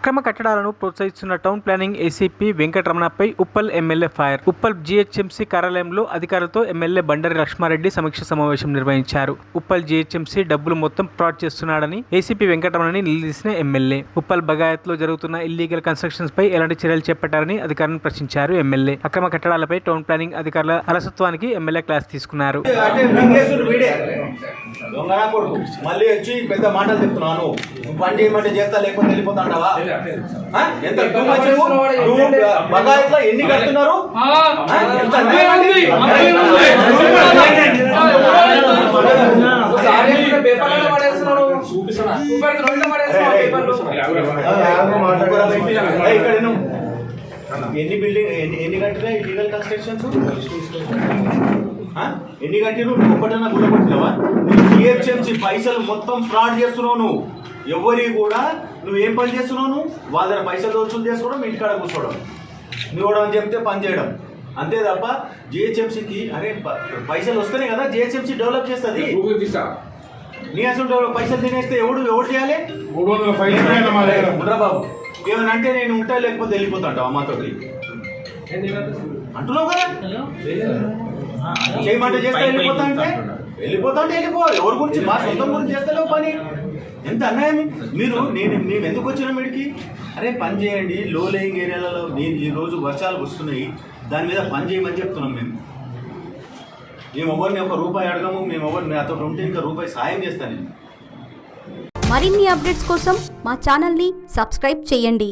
అక్రమ కట్టడాలను ప్రోత్సహిస్తున్న town planning ACP వెంకటరమణపై Uppal MLA fire. Uppal GHMC కార్యాలయంలో అధికారులతో ఎమ్మెల్యే బండరి లక్ష్మారెడ్డి సమీక్ష సమావేశం నిర్వహించారు. ఉప్పల్ జీహెచ్ఎంసీ డబ్బులు మొత్తం ఫ్రాడ్ చేస్తున్నాడని ఏసీపీ వెంకటరమణని నిలదీసిన ఎమ్మెల్యే. ఉప్పల్ బగాయత్లో జరుగుతున్న ఇల్లీగల్ కన్స్ట్రక్షన్స్ పై ఎలాంటి చర్యలు చేపట్టారని అధికారులను ప్రశ్నించారు ఎమ్మెల్యే. అక్రమ కట్టడాలపై టౌన్ ప్లానింగ్ అధికారుల అలసత్వానికి ఎమ్మెల్యే క్లాస్ తీసుకున్నారు. మళ్ళీ వచ్చి పెద్ద మాటలు చెప్తున్నాను. పని చేయమంటే చేస్తా లేకపోతే వెళ్ళిపోతాండవా ఎంత? టూ మచ్ ఎన్ని కడుతున్నారు. ఎన్ని బిల్డింగ్ ఎన్ని ఎన్ని కట్టినా ఇల్లీగల్ కన్స్ట్రక్షన్స్ ఆ? ఎన్ని కట్టిరు నువ్వు ఒక్కటన్నా గుర్తుపట్టినావా? నువ్వు జిహెచ్ఎంసీ పైసలు మొత్తం ఫ్రాడ్ చేస్తున్నావు నువ్వు. ఎవరి కూడా నువ్వు ఏం పని చేస్తున్నావు నువ్వు? వాళ్ళ దగ్గర పైసలు వసూలు చేసుకోవడం ఇంటికాడ కూర్చోవడం. నువ్వు కూడా అని చెప్తే పని చేయడం. అంతే తప్ప జిహెచ్ఎంసీకి అరే పైసలు వస్తేనే కదా జిహెచ్ఎంసీ డెవలప్ చేస్తుంది. నీ అసలు పైసలు తినేస్తే ఎవడు ఎవడు చేయాలి? మూడు వందల బాబు. ఏమని అంటే నేను ఉంటా లేకపోతే వెళ్ళిపోతాంటావు అమ్మతోటి అంటున్నావు కదా? చేయమంటే చేస్తే వెళ్ళిపోతా అంటే వెళ్ళిపోతాంటే వెళ్ళిపో ఎవరి గురించి? మా సొంతం గురించి చేస్తలేవు పని. ఎంత అన్యాయం? మీరు నేను మేము ఎందుకు వచ్చినాం వీడికి అరే పని చేయండి. లో లేయింగ్ ఏరియాలలో నేను ఈ రోజు వర్షాలు వస్తున్నాయి. దాని మీద పని చేయమని చెప్తున్నాం మేము. మేము ఎవరిని ఒక రూపాయి అడగము. మేము ఎవరిని అతను ఉంటే ఇంకా రూపాయి సాయం చేస్తాను మరిన్ని అప్డేట్స్ కోసం మా ఛానల్ని సబ్స్క్రైబ్ చేయండి.